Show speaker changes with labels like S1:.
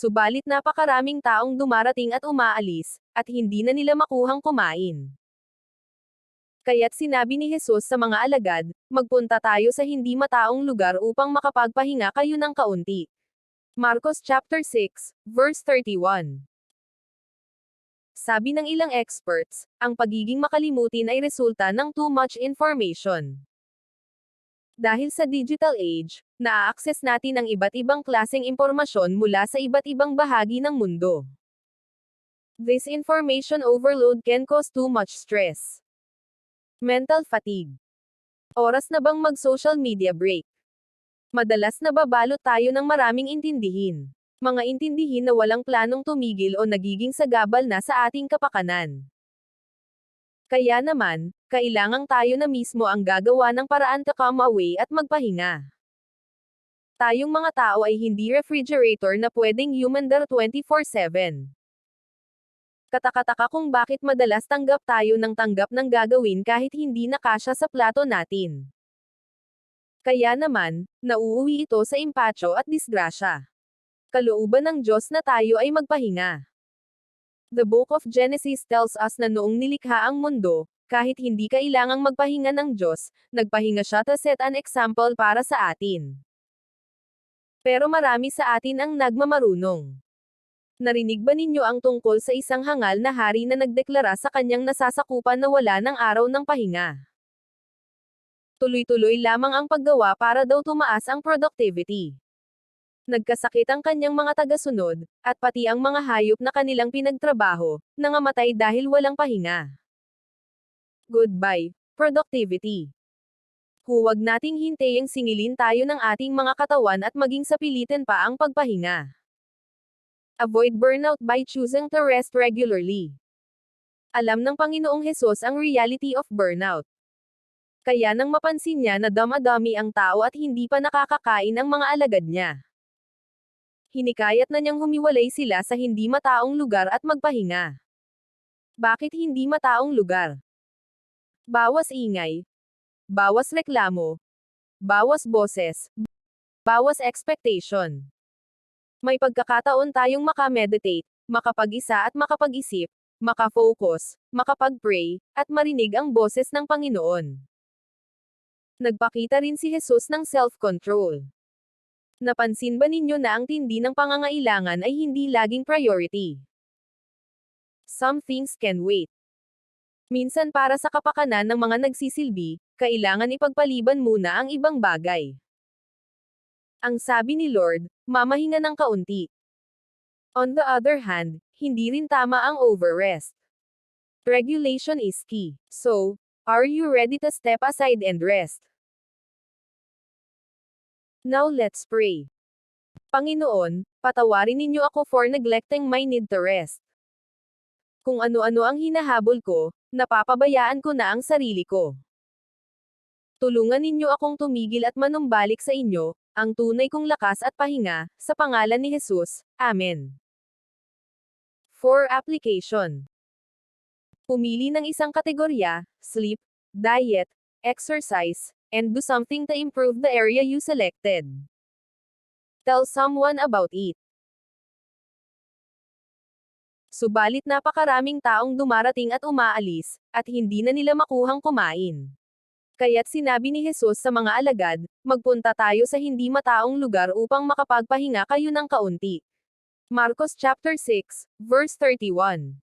S1: Subalit napakaraming taong dumarating at umaalis, at hindi na nila makuhang kumain. Kaya't sinabi ni Jesus sa mga alagad, magpunta tayo sa hindi mataong lugar upang makapagpahinga kayo ng kaunti. Marcos chapter 6, verse 31. Sabi ng ilang experts, ang pagiging makalimutin ay resulta ng too much information. Dahil sa digital age, naa-access natin ang iba't ibang klaseng impormasyon mula sa iba't ibang bahagi ng mundo. This information overload can cause too much stress. Mental fatigue. Oras na bang mag-social media break? Madalas nababalot tayo ng maraming intindihin. Mga intindihin na walang planong tumigil o nagiging sagabal na sa ating kapakanan. Kaya naman, kailangang tayo na mismo ang gagawa ng paraan to come away at magpahinga. Tayong mga tao ay hindi refrigerator na pwedeng humandar 24-7. Katakataka kung bakit madalas tanggap tayo ng tanggap ng gagawin kahit hindi nakasya sa plato natin. Kaya naman, nauuwi ito sa impatyo at disgrasya. Kalooban ng Diyos na tayo ay magpahinga. The Book of Genesis tells us na noong nilikha ang mundo, kahit hindi kailangang magpahinga ng Diyos, nagpahinga siya to set an example para sa atin. Pero marami sa atin ang nagmamarunong. Narinig ba ninyo ang tungkol sa isang hangal na hari na nagdeklara sa kanyang nasasakupan na wala ng araw ng pahinga? Tuloy-tuloy lamang ang paggawa para daw tumaas ang productivity. Nagkasakit ang kanyang mga tagasunod, at pati ang mga hayop na kanilang pinagtrabaho, nangamatay dahil walang pahinga. Goodbye, productivity. Huwag nating hintayang singilin tayo ng ating mga katawan at maging sapilitin pa ang pagpahinga. Avoid burnout by choosing to rest regularly. Alam ng Panginoong Hesus ang reality of burnout. Kaya nang mapansin niya na damadami ang tao at hindi pa nakakakain ang mga alagad niya hinikayat na niyang humiwalay sila sa hindi mataong lugar at magpahinga. Bakit hindi mataong lugar? Bawas ingay. Bawas reklamo. Bawas boses. Bawas expectation. May pagkakataon tayong makameditate, makapag-isa at makapag-isip, makafocus, makapag-pray, at marinig ang boses ng Panginoon. Nagpakita rin si Jesus ng self-control. Napansin ba ninyo na ang tindi ng pangangailangan ay hindi laging priority? Some things can wait. Minsan para sa kapakanan ng mga nagsisilbi, kailangan ipagpaliban muna ang ibang bagay. Ang sabi ni Lord, mamahinga ng kaunti. On the other hand, hindi rin tama ang overrest. Regulation is key. So, are you ready to step aside and rest? Now let's pray. Panginoon, patawarin ninyo ako for neglecting my need to rest. Kung ano-ano ang hinahabol ko, napapabayaan ko na ang sarili ko. Tulungan ninyo akong tumigil at manumbalik sa inyo, ang tunay kong lakas at pahinga, sa pangalan ni Jesus. Amen. For application. Pumili ng isang kategorya, sleep, diet, exercise, and do something to improve the area you selected. Tell someone about it. Subalit napakaraming taong dumarating at umaalis, at hindi na nila makuhang kumain. Kaya't sinabi ni Jesus sa mga alagad, magpunta tayo sa hindi mataong lugar upang makapagpahinga kayo ng kaunti. Marcos chapter 6, verse 31